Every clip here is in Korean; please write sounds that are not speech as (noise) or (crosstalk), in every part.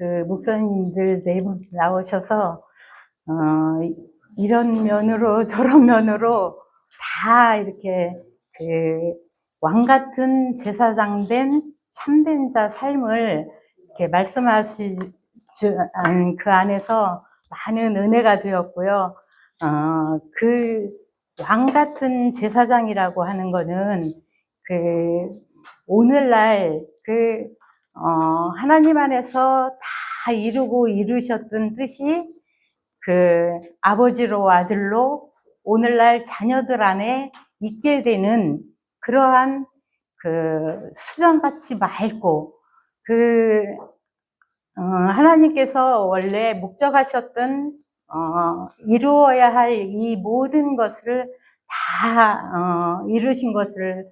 그 목사님들 네 분 나오셔서 어, 이런 면으로 (laughs) 저런 면으로 다 이렇게 그 왕 같은 제사장 된 참된 자 삶을 이렇게 말씀하실 그 안에서 많은 은혜가 되었고요. 어, 그 왕 같은 제사장이라고 하는 거는 그 오늘날 그 어, 하나님 안에서 다 이루고 이루셨던 뜻이 그 아버지로 아들로 오늘날 자녀들 안에 있게 되는 그러한 그 수정같이 맑고 그 어, 하나님께서 원래 목적하셨던 어, 이루어야 할 이 모든 것을 다 어, 이루신 것을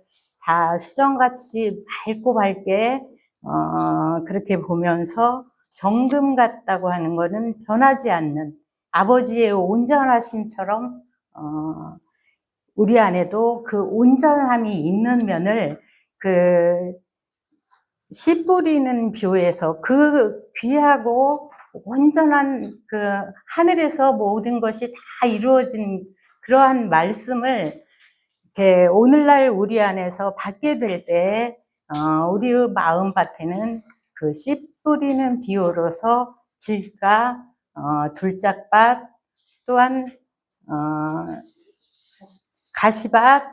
다 수정같이 맑고 밝게 어, 그렇게 보면서 정금 같다고 하는 것은 변하지 않는 아버지의 온전하심처럼 어, 우리 안에도 그 온전함이 있는 면을 그 씨 뿌리는 뷰에서 그 귀하고 온전한 그 하늘에서 모든 것이 다 이루어진 그러한 말씀을 이렇게 오늘날 우리 안에서 받게 될 때, 어, 우리의 마음 밭에는 그 씨 뿌리는 비유로서 길가, 어, 둘짝밭, 또한, 어, 가시밭,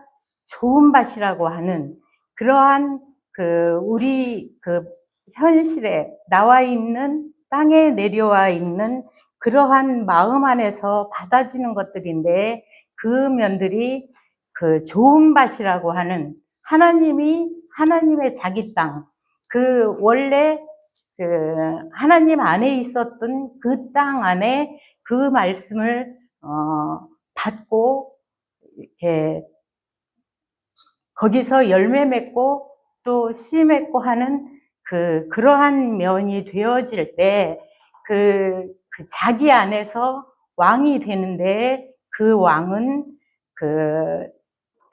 좋은 밭이라고 하는 그러한 그 우리 그 현실에 나와 있는 땅에 내려와 있는 그러한 마음 안에서 받아지는 것들인데 그 면들이 그 좋은 밭이라고 하는 하나님이 하나님의 자기 땅, 그 원래 그 하나님 안에 있었던 그 땅 안에 그 말씀을 어 받고 이렇게 거기서 열매 맺고 또 씨 맺고 하는 그 그러한 면이 되어질 때 그 그 자기 안에서 왕이 되는데 그 왕은 그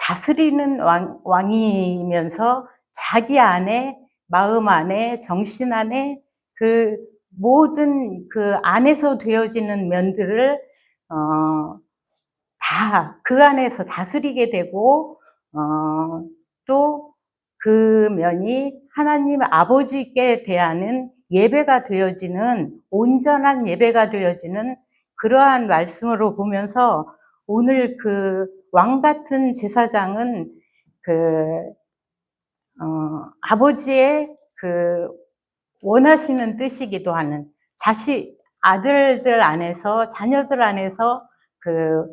다스리는 왕, 왕이면서 자기 안에 마음 안에 정신 안에 그 모든 그 안에서 되어지는 면들을 어, 다 그 안에서 다스리게 되고 어, 또 그 면이 하나님 아버지께 대하는 예배가 되어지는 온전한 예배가 되어지는 그러한 말씀으로 보면서 오늘 그 왕 같은 제사장은 그 어, 아버지의 그 원하시는 뜻이기도 하는 자식 아들들 안에서 자녀들 안에서 그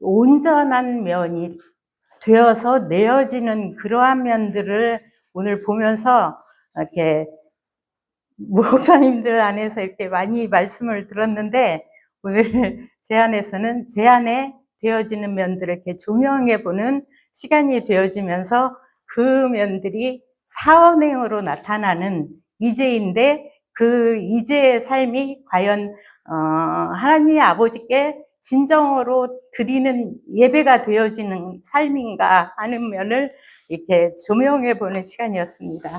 온전한 면이 되어서 내어지는 그러한 면들을 오늘 보면서 이렇게 목사님들 안에서 이렇게 많이 말씀을 들었는데 오늘 (laughs) 제 안에서는 제 안에 되어지는 면들을 이렇게 조명해 보는 시간이 되어지면서 그 면들이 사원행으로 나타나는 이제인데 그 이제의 삶이 과연 어, 하나님 아버지께 진정으로 드리는 예배가 되어지는 삶인가 하는 면을 이렇게 조명해 보는 시간이었습니다.